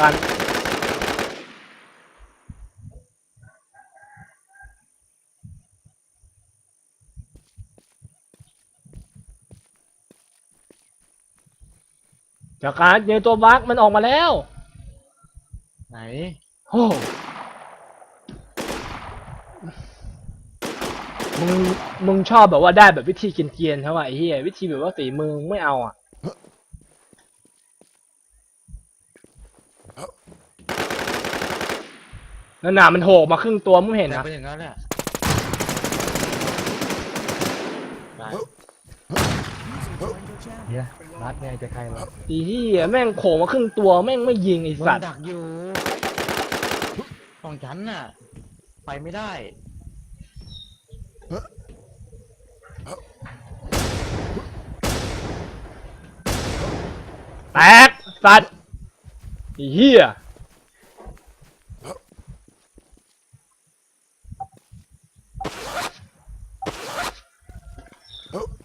กันจากการเจอตัวบักมันออกมาแล้ว ไหนโอ้มึงมึงชอบแบบว่าได้แบบวิธีเกรียนๆใช่ป่ะไอ้เหี้ยวิธีแบบว่าฝีมือไม่เอาอะ นั่นน่ะมันโหกมาครึ่งตัวมึงเห็นแต่นะเป็นอย่างนั้นแหละได้เนี่ยรัดไงจะใครหรอไอ้เหี้ยแม่งโขกมาครึ่งตัวแม่งไม่ยิงไอ้มัสันตว์ดักอยู่ของฉันน่ะ ไปไม่ได้ แตกสัตว์ Here! Oh.